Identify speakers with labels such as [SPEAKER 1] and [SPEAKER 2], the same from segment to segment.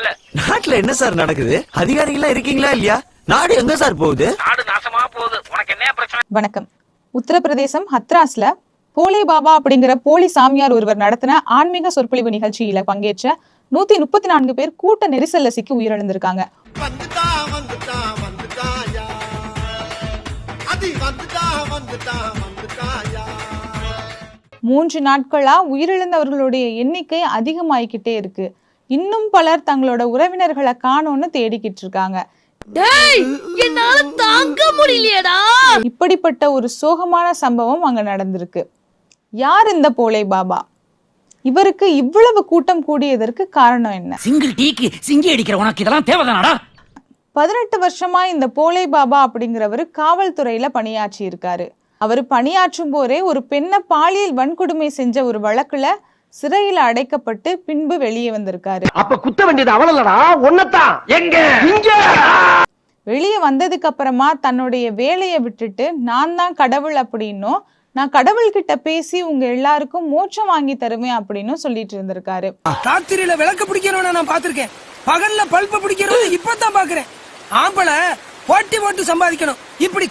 [SPEAKER 1] முதல்ல
[SPEAKER 2] நாட்டுல என்ன சார் நடக்குது? அதிகாரிகளா இருக்கீங்களா இல்லையா? நாடு எங்க சார் போகுது?
[SPEAKER 1] நாடு நாசமா போகுது. உனக்கு என்ன பிரச்சனை?
[SPEAKER 3] வணக்கம். உத்தரப்பிரதேசம் ஹத்ராஸ்ல போலே பாபா அப்படிங்கிற போலி சாமியார் ஒருவர் நடத்தின ஆன்மீக சொற்பொழிவு நிகழ்ச்சியில பங்கேற்ற நூத்தி முப்பத்தி நான்கு பேர் கூட்ட நெரிசல்ல சிக்கி உயிரிழந்திருக்காங்க. மூன்று நாட்களா உயிரிழந்தவர்களுடைய எண்ணிக்கை அதிகமாயிக்கிட்டே இருக்கு. இன்னும் பலர் தங்களோட உறவினர்களை காணோம்னு தேடிக்கிட்டு இருக்காங்க.
[SPEAKER 4] டேய் என்னால தாங்க முடியலையேடா.
[SPEAKER 3] இப்படிப்பட்ட ஒரு சோகமான சம்பவம் அங்க நடந்திருக்கு. யார் இந்த போலே பாபா? இவருக்கு இவ்வளவு கூட்டம் கூடியதற்கு காரணம் என்ன?
[SPEAKER 5] சிங்கிள் டீக்கு சிங்கி அடிக்கிற உனக்கு இதெல்லாம் தேவைதானாடா?
[SPEAKER 3] பதினெட்டு வருஷமா இந்த போலே பாபா அப்படிங்கிறவர் காவல்துறையில பணியாற்றி இருக்காரு அவர் பணியாற்றும் போதே ஒரு பெண்ணை பாலியல் வன்கொடுமை செஞ்ச ஒரு வழக்குல சிறையில அடைக்கப்பட்டு பின்பு வெளியே வந்திருக்காரு.
[SPEAKER 1] அப்ப குத்த வேண்டியது அவளல்லடா ஒன்னதான் எங்க? இங்க.
[SPEAKER 3] வெளியே வந்ததுக்கு அப்புறமா தன்னுடைய வேலையை விட்டுட்டு நான் தான் கடவுள் அப்படின்னும் நான் கடவுள்கிட்ட பேசி உங்க எல்லாருக்கும் மோட்சம் வாங்கி தருவேன் அப்படின்னும் சொல்லிட்டு இருந்திருக்காரு.
[SPEAKER 6] ராத்திரியில விளக்கு பிடிக்கிறவன நான் பாத்திருக்கேன் பகல்ல பல்ப பிடிக்கிறவன இப்பதான் பாக்குறேன் ஆம்பளை போட்டி போட்டு சம்பாதிக்கணும். இப்படி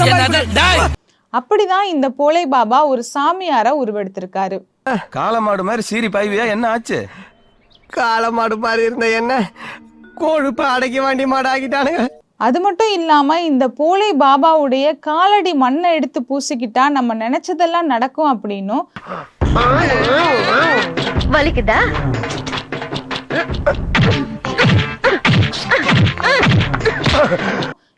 [SPEAKER 6] சம்பாதிக்கணும்.
[SPEAKER 3] அப்படிதான் இந்த போலே பாபா ஒரு சாமியாரா உருவெடுத்திருக்காரு.
[SPEAKER 7] காலமாடு மாதிரி சீரி பாய்வியா? என்ன ஆச்சு?
[SPEAKER 2] காலமாடு மாதிரி இருந்த என்ன? கொழுப்பு அடக்கி வாண்டி மாடு ஆக்கிட்டானுங்க
[SPEAKER 3] அது மட்டும் இல்லாம இந்த போலே பாபாவுடைய காலடி மண்ணை எடுத்து பூசிக்கிட்டா நம்ம நினைச்சதெல்லாம் நடக்கும் அப்படின்னும்.
[SPEAKER 4] வலிக்குதா?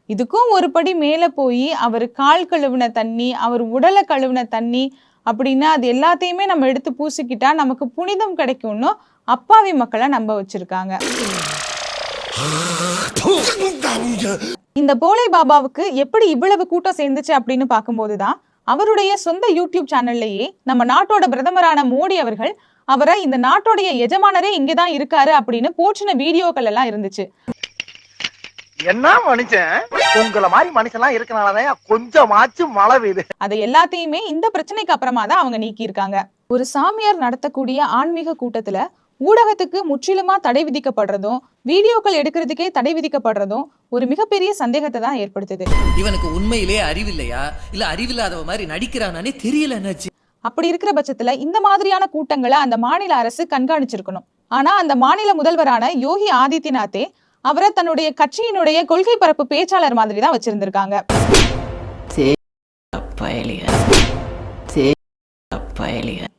[SPEAKER 3] இதுக்கும் ஒரு படி மேல போய் அவர் கால் கழுவின தண்ணி அவர் உடலை கழுவின தண்ணி அப்படின்னா அது எல்லாத்தையுமே நம்ம எடுத்து பூசிக்கிட்டா நமக்கு புனிதம் கிடைக்கும்னு அப்பாவி மக்களை நம்ப வச்சிருக்காங்க. இந்த போலே பாபாவுக்கு எப்படி இவ்வளவு கூட்டம் சேர்ந்துச்சு அப்படின்னு பார்க்கும்போதுதான் அவருடைய சொந்த யூடியூப் சேனல்லையே நம்ம நாட்டோட பிரதமரான மோடி அவர்கள் அவரை இந்த நாட்டோடைய எஜமானரே இங்கதான் இருக்காரு அப்படின்னு போற்றின வீடியோக்கள் எல்லாம் இருந்துச்சு.
[SPEAKER 1] என்ன மனுஷன்? உங்கள மாதிரி மனுஷன்லாம் இருக்கனாலதான் கொஞ்சமாச்சும் மழை பெய்யுது.
[SPEAKER 3] அதை எல்லாத்தையுமே இந்த பிரச்சனைக்கு அப்புறமா தான் அவங்க நீக்கியிருக்காங்க. ஒரு சாமியார் நடத்தக்கூடிய ஆன்மீக கூட்டத்துல ஊடகத்துக்கு முற்றிலுமா தடை விதிக்கப்படுறதும் வீடியோக்கள் எடுக்கிறதுக்கே தடை விதிக்கப்படுறதும் ஒரு மிகப்பெரிய சந்தேகத்தை தான் ஏற்படுத்துது.
[SPEAKER 8] இவனுக்கு உண்மையிலே அறிவில்லையா? இல்ல அறிவில்லாதவ மாதிரி நடிக்கிறானே தெரியல என்னாச்சு?
[SPEAKER 3] அப்படி இருக்கிற பட்சத்துல இந்த மாதிரியான கூட்டங்களை அந்த மாநில அரசு கண்காணிச்சிருக்கணும். ஆனா அந்த மாநில முதல்வரான யோகி ஆதித்யநாத்தே அவரை தன்னுடைய கட்சியினுடைய கொள்கை பரப்பு பேச்சாளர் மாதிரி தான் வச்சிருந்திருக்காங்க.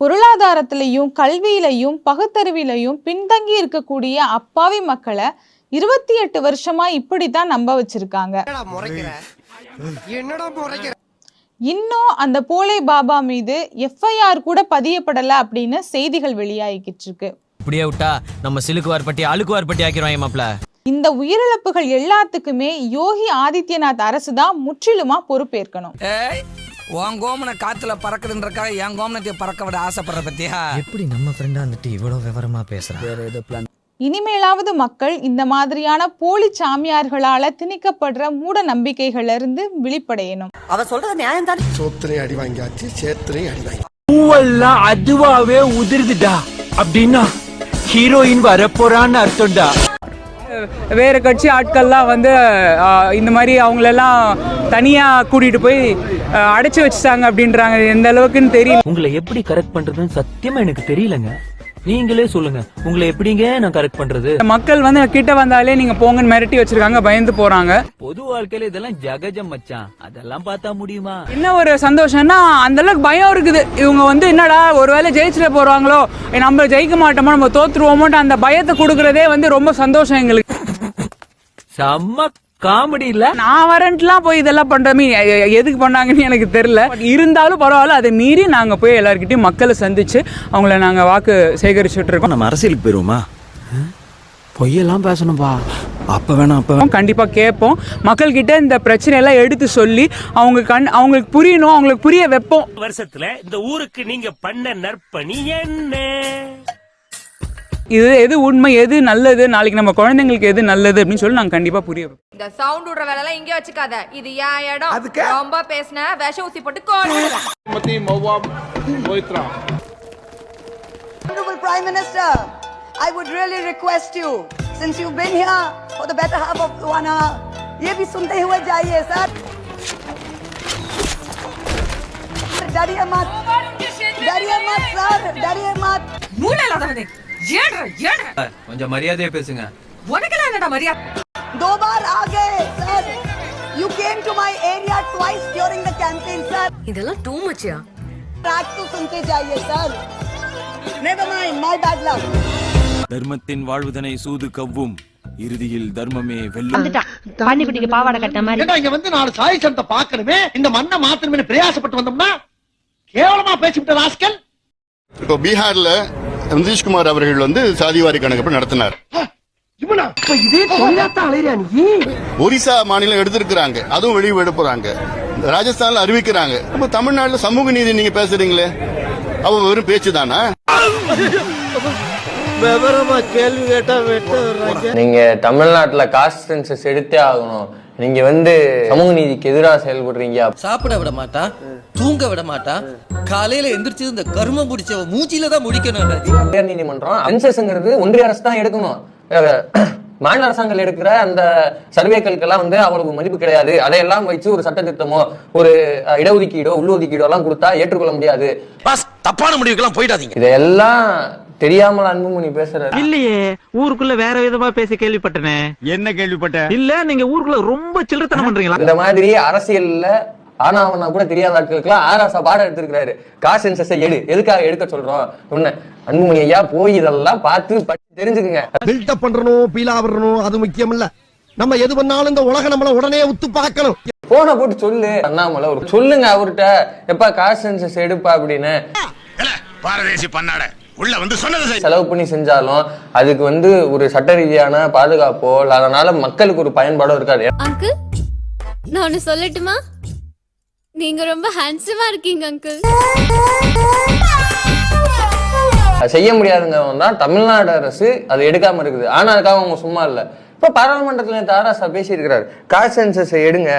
[SPEAKER 3] பொருளாதாரத்திலையும் கல்வியிலையும் பகுத்தறிவிலையும் பின்தங்கி இருக்கக்கூடிய அப்பாவி மக்களை இருபத்தி எட்டு வருஷமா இப்படித்தான் நம்ப வச்சிருக்காங்க. இன்னும் அந்த போலே பாபா மீது எஃப்ஐஆர் கூட பதியப்படல அப்படின்னு செய்திகள் வெளியாகிக்கிட்டு இருக்கு.
[SPEAKER 9] இப்படியே விட்டா நம்ம சிலுக்குவார் பட்டி அழுக்குவார் பட்டி ஆக்கிடுவாங்க மாப்பிள்ள.
[SPEAKER 3] இந்த உயிரிழப்புகள் எல்லாத்துக்குமே யோகி ஆதித்யநாத் அரசு தான் முற்றிலுமா பொறுப்பேற்கணும்.
[SPEAKER 6] உன் கோமனை காத்துல பறக்குதுன்றக்காக என் கோமனத்தை பறக்க விட ஆசைப்படுற பத்தியா?
[SPEAKER 9] எப்படி நம்ம ஃப்ரெண்டா வந்துட்டு இவ்வளவு விவரமா பேசுறான்
[SPEAKER 3] இனிமேலாவது மக்கள் இந்த மாதிரியான போலி சாமியார்களால திணிக்கப்படுற மூட நம்பிக்கைகள்ல இருந்து விழிப்படையணும்.
[SPEAKER 4] அவ சொல்றது நியாயம் தானே
[SPEAKER 10] சோத்திரையும் அடி வாங்கியாச்சு சேத்திரையும் அடி வாங்கி
[SPEAKER 2] பூவெல்லாம் அதுவாவே உதிர்ந்துடா அப்படின்னா ஹீரோயின் வரப்போறான்னு அர்த்தம்டா.
[SPEAKER 6] வேற கட்சி ஆட்கள்லாம் வந்து இந்த மாதிரி அவங்களெல்லாம் தனியா கூட்டிட்டு போய் அடைச்சு வச்சுட்டாங்க அப்படின்றாங்க. எந்த அளவுக்குன்னு தெரியல.
[SPEAKER 9] உங்களை எப்படி கரெக்ட் பண்றதுன்னு சத்தியமா எனக்கு தெரியலங்க. நீங்களே சொல்லுங்க. உங்களை எப்படிங்க நான் கரெக்ட் பண்றது?
[SPEAKER 6] மக்கள் வந்து கிட்ட வந்தாலே நீங்க போங்கன்னு மிரட்டி வச்சிருக்காங்க பயந்து போறாங்க.
[SPEAKER 9] பொது வாழ்க்கையில இதெல்லாம் ஜகஜம் மச்சான். அதெல்லாம் பார்த்தா முடியுமா?
[SPEAKER 6] என்ன ஒரு சந்தோஷம்னா அந்த அளவுக்கு பயம் இருக்குது. இவங்க வந்து என்னடா ஒருவேளை ஜெயிச்சுட்டு போறாங்களோ நம்ம ஜெயிக்க மாட்டோமோ நம்ம தோத்துருவோமோன்ற அந்த பயத்தை கொடுக்கறதே வந்து ரொம்ப சந்தோஷம் எங்களுக்கு.
[SPEAKER 9] செம்ம காமெடி இல்ல?
[SPEAKER 6] நான் வரேன்ட்டுலாம் போய் இதெல்லாம் பண்றமே எதுக்கு பண்ணாங்கன்னு எனக்கு தெரியல. But இருந்தாலும் பரவாயில்ல அதை மீறி நாங்க போய் எல்லார்கிட்டயும் மக்களை சந்திச்சு அவங்கள நாங்க வாக்கு சேகரிச்சுட்டு இருக்கோம்.
[SPEAKER 2] நம்ம அரசியலுக்கு போயிருவோமா? பொய்யெல்லாம் பேசணும்பா. அப்ப வேணாம் அப்ப
[SPEAKER 6] கேட்போம். கண்டிப்பா கேட்போம். மக்கள் கிட்ட இந்த பிரச்சனை எல்லாம் எடுத்து சொல்லி அவங்க கண் அவங்களுக்கு புரியணும் அவங்களுக்கு புரிய வைப்போம்.
[SPEAKER 1] வருஷத்துல இந்த ஊருக்கு நீங்க பண்ண நற்பணி என்ன?
[SPEAKER 6] இது எது உண்மை எது நல்லது நாளைக்கு நம்ம குழந்தைங்களுக்கு எது நல்லது அப்படின்னு சொல்லி நாங்க கண்டிப்பா புரிய வைப்போம்.
[SPEAKER 4] இந்த சவுண்ட் விடுற வேலை எல்லாம் இங்கே வச்சுக்காத இது என் இடம் ரொம்ப பேசின விஷ ஊசி போட்டு கோடு
[SPEAKER 11] Honorable Prime Minister, I would really request you, since you've been here for the better half of one hour, ये भी सुनते हुए जाइए सर डरिए मत डरिए मत सर डरिए मत
[SPEAKER 8] கொஞ்சம் மரியாதையா பேசுங்க
[SPEAKER 11] दो बार आ गए sir You came to my area twice during the campaign, sir.
[SPEAKER 4] இதெல்லாம் டூ மச்சியா
[SPEAKER 11] ट्रैक तो सुनते जाइए sir Never mind, my bad luck.
[SPEAKER 7] தர்மத்தின் வாழ்வுதனை சூது கவ்வும் இறுதியில் தர்மமே வெல்லும்
[SPEAKER 5] பாண்டிக்குட்டிக்கு பாவாடை கட்ட மாதிரி
[SPEAKER 1] ஏண்டா இங்க வந்து நாலு சாய் சனத்தை பார்க்கணுமே இந்த மண்ணை மாத்தணுமே பிரயாசப்பட்டு வந்தோம்னா கேவலமா பேசிவிட்ட ராஸ்கல்
[SPEAKER 10] இப்போ பீகார்ல நிதிஷ்குமார் அவர்கள் வந்து சாதிவாரி கணக்கெடுப்பு நடத்தினார்.
[SPEAKER 1] இவனா?
[SPEAKER 2] இப்ப இதே தொழிலாத்தான் அலையிறியா நீ?
[SPEAKER 10] ஒரிசா மாநிலம் எடுத்திருக்கிறாங்க. அதுவும் வெளியே எடுப்புறாங்க. ராஜஸ்தான்ல அறிவிக்கிறாங்க. அப்ப தமிழ்நாட்டுல சமூக நீதி நீங்க பேசுறீங்களே? அவ வெறும் பேச்சு தானா
[SPEAKER 2] நீங்க தமிழ்நாட்டுல காஸ்ட் சென்சஸ் எடுத்தே ஆகணும். நீங்க வந்து சமூக நீதிக்கு எதிராக செயல்படுறீங்க
[SPEAKER 8] சாப்பிட விட மாட்டான் தூங்க விட மாட்டான் காலையில எந்திரிச்சு இந்த கருமம் பிடிச்சவ மூச்சில தான் முடிக்கணும்
[SPEAKER 2] உயர் நீதிமன்றம் சென்சஸ்ங்கிறது ஒன்றிய அரசு தான் எடுக்கணும். மாநில அரசாங்கம் எடுக்கிற அந்த சர்வேக்களுக்கெல்லாம் வந்து அவ்வளவு மதிப்பு கிடையாது. அதையெல்லாம் வச்சு ஒரு சட்ட திட்டமோ ஒரு இடஒதுக்கீடோ உள்ளொதுக்கீடோ எல்லாம் கொடுத்தா ஏற்றுக்கொள்ள முடியாது.
[SPEAKER 1] பாஸ் தப்பான முடிவுக்கெல்லாம் போயிடாதீங்க.
[SPEAKER 2] இதெல்லாம் தெரியாமல் அன்புமணி பேசுறாரு.
[SPEAKER 9] இல்லையே ஊருக்குள்ள வேற விதமா பேசி கேள்விப்பட்டனே.
[SPEAKER 7] என்ன கேள்விப்பட்ட?
[SPEAKER 9] இல்ல நீங்க ஊருக்குள்ள ரொம்ப சில்லறத்தனம் பண்றீங்களா?
[SPEAKER 2] இந்த மாதிரி அரசியல்ல ஆனாவனா கூட தெரியாத ஆட்களுக்குலாம் ஆராசா பாடம் எடுத்திருக்கிறாரு. காசு சென்சஸை எடு. எதுக்காக எடுக்க சொல்றோம்? ஒண்ணு அன்புமணி ஐயா போய் இதெல்லாம் பார்த்து தெரிஞ்சுக்குங்க.
[SPEAKER 10] பில்டப் பண்றணும் பீலா வரணும் அது முக்கியம் இல்ல நம்ம எது பண்ணாலும் இந்த உலகம் நம்மள உடனே உத்து பார்க்கணும்.
[SPEAKER 2] போன போட்டு சொல்லு. அண்ணாமலை ஒரு சொல்லுங்க அவர்கிட்ட. எப்ப காசு சென்சஸ் எடுப்பா அப்படின்னு.
[SPEAKER 10] பாரதேசி பண்ணாட. உள்ள வந்து சொன்னது
[SPEAKER 2] செலவு பண்ணி செஞ்சாலும் அதுக்கு வந்து ஒரு சட்ட ரீதியான பாதுகாப்போ அதனால மக்களுக்கு ஒரு பயன்பாடோ இருக்காது.
[SPEAKER 11] அங்கிள் நான் ஒன்னு சொல்லட்டுமா? நீங்க ரொம்ப ஹேண்ட்ஸமா இருக்கீங்க அங்கிள்.
[SPEAKER 2] அது செய்ய முடியாதுங்கிறவங்க தான் தமிழ்நாடு அரசு அதை எடுக்காம இருக்குது. ஆனா அதுக்காக அவங்க சும்மா இல்ல. இப்ப பாராளுமன்றத்துல நேத்து ஆராசா பேசி இருக்கிறாரு காசு சென்சஸ் எடுங்க.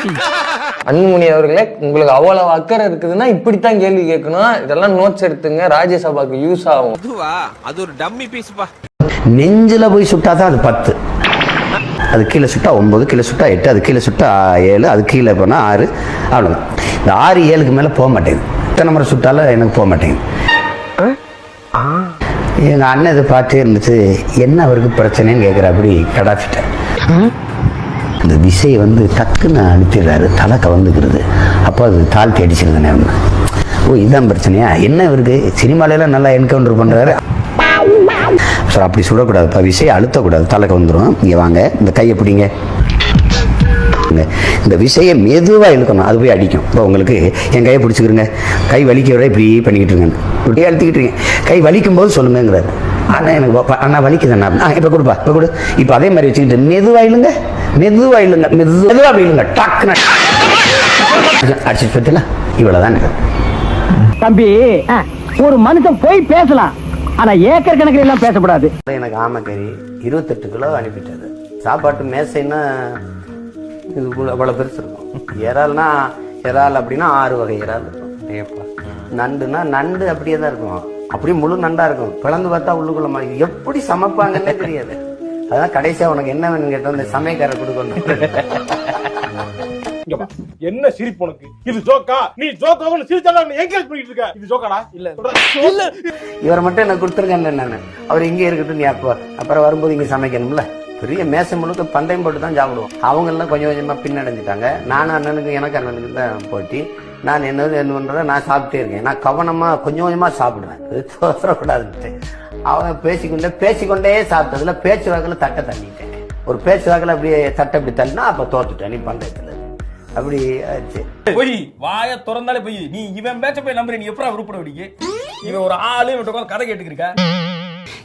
[SPEAKER 2] அன்புமணி அவர்களே உங்களுக்கு அவ்வளவு அக்கறை இருக்குதுன்னா இப்படித்தான் கேள்வி கேட்கணும். இதெல்லாம் நோட்ஸ் எடுத்துங்க. ராஜ்யசபாக்கு யூஸ் ஆகும்.
[SPEAKER 7] அதுவா அது ஒரு டம்மி பீஸ்பா
[SPEAKER 9] நெஞ்சில போய் சுட்டாதான் அது பத்து. அது கீழே சுட்டா ஒன்பது கீழே சுட்டா எட்டு அது கீழே சுட்டா ஏழு அது கீழே போனா ஆறு. அவ்வளோதான் இந்த ஆறு ஏழுக்கு மேலே போக மாட்டேங்குது. எத்தனை முறை சுட்டாலும் எனக்கு போக மாட்டேங்குது. எங்க அண்ணன் இதை பார்த்தே இருந்துச்சு என்ன அவருக்கு பிரச்சனைன்னு கேட்குற அப்படி கடாஃபிட்ட இந்த விசையை வந்து டக்குன்னு அனுப்பிடுறாரு தலை கவர்ந்துக்கிறது. அப்போ அது தாழ்த்தி அடிச்சிருந்த நேரம் ஓ இதுதான் பிரச்சனையா? என்ன இவருக்கு? சினிமாலெல்லாம் நல்லா என்கவுண்டர் பண்ணுறாரு சார் அப்படி சுடக்கூடாதுப்பா விசையை அழுத்தக்கூடாது. தலை வந்துடும் இங்கே வாங்க. இந்த கையை பிடிங்க. இந்த விசையை மெதுவாக இழுக்கணும். அது போய் அடிக்கும். இப்போ உங்களுக்கு என் கையை பிடிச்சிக்கிறங்க கை வலிக்க விட இப்படி பண்ணிக்கிட்டு இருக்கேன். இப்படியே அழுத்திக்கிட்டு இருக்கேன். கை வலிக்கும் போது சொல்லுங்கிறாரு அண்ணா எனக்கு அண்ணா வலிக்குது அண்ணா இப்போ கொடுப்பா. இப்போ கொடு. இப்போ அதே மாதிரி வச்சுக்கிட்டு மெதுவாக இழுங்க. மெதுவாக இழுங்க மெது மெதுவாக அப்படி இழுங்க டக்குன்னு. அடிச்சு பத்தில இவ்வளோதான்
[SPEAKER 2] தம்பி ஒரு மனுஷன் போய் பேசலாம் ஆனா ஏக்கர் கணக்கில் எல்லாம் பேசக்கூடாது.
[SPEAKER 9] எனக்கு ஆமைக்கறி இருபத்தெட்டு கிலோ அனுப்பிட்டாரு சாப்பாட்டு மேசைன்னா இது கூட அவ்வளோ பெருசு இருக்கும். இறால்னா இறால் அப்படின்னா ஆறு வகை இறால் இருக்கும். நண்டுனா நண்டு அப்படியே தான் இருக்கும். அப்படியே முழு நண்டா இருக்கும். பிளந்து பார்த்தா உள்ளுக்குள்ள மாதிரி. எப்படி சமைப்பாங்கன்னே தெரியாது. அதான் கடைசியா உனக்கு என்ன வேணும்னு கேட்டோம் இந்த சமையக்காரர் கொடுக்கணும்.
[SPEAKER 1] என்ன சிரிப்பு உனக்கு? இது ஜோக்கா? நீ ஜோக்கா சிரிச்சாலும் என்கரேஜ் பண்ணிட்டு இருக்க. இது ஜோக்காடா? இல்ல. இல்ல.
[SPEAKER 9] இவரை மட்டும் எனக்கு கொடுத்துருக்கேன் நான் அவர் இங்கே இருக்கட்டும் நீ அப்போ அப்புறம் வரும்போது இங்கே சமைக்கணும்ல? பெரிய மேசை முழுக்க பந்தயம் போட்டு தான் சாப்பிடுவோம். அவங்க எல்லாம் கொஞ்சம் கொஞ்சமா பின்னடைஞ்சிட்டாங்க. நானும் அண்ணனுக்கு எனக்கு அண்ணனுக்கு தான் போட்டி. நான் என்னது என்ன பண்றேன் நான் சாப்பிட்டே இருக்கேன். நான் கவனமா கொஞ்சம் கொஞ்சமா சாப்பிடுவேன். இது அவங்க பேசிக்கொண்டே பேசிக்கொண்டே சாப்பிட்டதுல பேச்சு வாக்கில் தட்டை தள்ளிட்டேன். ஒரு பேச்சு வாக்கில் அப்படியே தட்டை அப்படி தள்ளினா அப்போ தோத்துட்டேன் நீ பந்தயத்தில் அப்படி ஆச்சு.
[SPEAKER 7] போய். வாய திறந்தாலே போய். நீ இவன் பேச்ச போய் நம்புற நீ எப்படா உருப்பட இவன் ஒரு ஆளு இவன் கதை கேட்டுக்கிருக்க?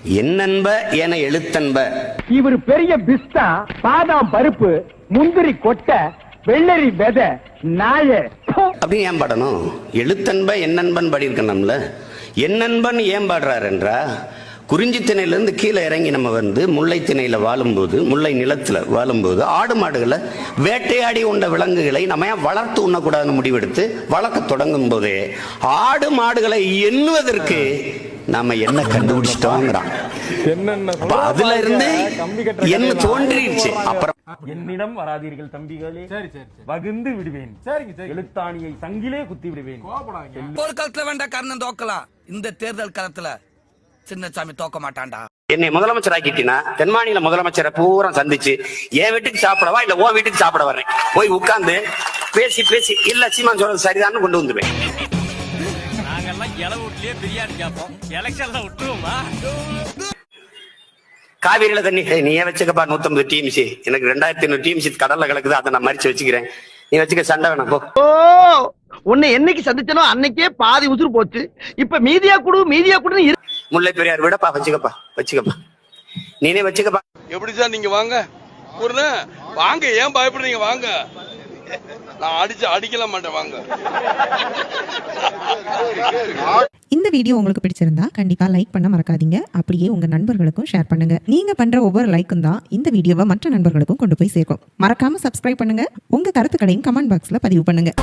[SPEAKER 9] என்னன்ப என எழுத்தன்ப.
[SPEAKER 2] இவர் பெரிய பிஸ்தா பாதாம் பருப்பு முந்திரி கொட்டை வெள்ளரி விதை நாய.
[SPEAKER 9] அப்படின்னு ஏன் பாடணும்? எழுத்தன்ப என்னன்பன் பாடியிருக்கணும்ல என்னன்பன் ஏன் பாடுறாரு என்றா குறிஞ்சி திணையிலேருந்து கீழே இறங்கி நம்ம வந்து முல்லை திணையில வாழும்போது முல்லை நிலத்துல வாழும்போது ஆடு மாடுகளை வேட்டையாடி உண்ட விலங்குகளை நம்ம ஏன் வளர்த்து உண்ணக்கூடாதுன்னு முடிவெடுத்து வளர்க்க தொடங்கும் போதே ஆடு மாடுகளை எண்ணுவதற்கு நாம என்ன கண்டுபிடிச்சிட்டோங்கிறான். அதுல இருந்து என்ன தோன்றிடுச்சு. அப்புறம்
[SPEAKER 12] என்னிடம் வராதீர்கள் தம்பிகளே. சரி சரி வகுந்து விடுவேன். சரிங்க எழுத்தாணியை சங்கிலே குத்தி விடுவேன்
[SPEAKER 13] ஒரு காலத்துல வேண்டாம் கர்ணன் தோக்கலாம் இந்த தேர்தல் காலத்துல சின்னசாமி தோக்க மாட்டான்டா.
[SPEAKER 9] என்னை முதலமைச்சர் ஆக்கிட்டீங்கன்னா தென் மாநில முதலமைச்சரை பூரா சந்திச்சு என் வீட்டுக்கு சாப்பிடவா இல்ல உன் வீட்டுக்கு சாப்பிட வர்றேன்? போய் உட்கார்ந்து பேசி பேசி இல்ல சீமான் சொல்றது சரிதான்னு கொண்டு வந்துருவேன்
[SPEAKER 12] நாங்கெல்லாம் இலை வீட்லயே பிரியாணி கேட்போம். எலெக்ஷன்ல விட்டுருவோமா?
[SPEAKER 9] காவிரியில தண்ணி "ஏய், நீ ஏன் வச்சுக்கப்பா நூத்தம்பது டிஎம்சி எனக்கு ரெண்டாயிரத்தி ஐநூறு டிஎம்சி கடல்ல கலக்குது அதை நான் மறிச்சு வச்சுக்கிறேன். நீ வச்சுக்க சண்டை வேணாம் போ.
[SPEAKER 14] ஓ உன்னை என்னைக்கு சந்திச்சனோ அன்னைக்கே பாதி உசுறு போச்சு. இப்ப மீதியா குடு மீதியா குடுன்னு இரு-
[SPEAKER 9] முல்லை பெரியார் விடப்பா வச்சுக்கப்பா வச்சுக்கப்பா. நீனே வச்சுக்கப்பா.
[SPEAKER 15] எப்படி சார் நீங்க வாங்க? வாங்க ஏன் பயப்படுறீங்க? வாங்க. நான் அடிச்சு அடிக்கல மாட்டேன் வாங்க.
[SPEAKER 5] இந்த வீடியோ உங்களுக்கு பிடிச்சிருந்தா கண்டிப்பா லைக் பண்ண மறக்காதீங்க. அப்படியே உங்க நண்பர்களுக்கும் ஷேர் பண்ணுங்க. நீங்க பண்ற ஒவ்வொரு லைக்கும் தான் இந்த வீடியோவை மற்ற நண்பர்களுக்கும் கொண்டு போய் சேர்க்கும். மறக்காம சப்ஸ்கிரைப் பண்ணுங்க. உங்க கருத்துக்களையும் கமெண்ட் பாக்ஸ்ல பதிவு பண்ணுங்க.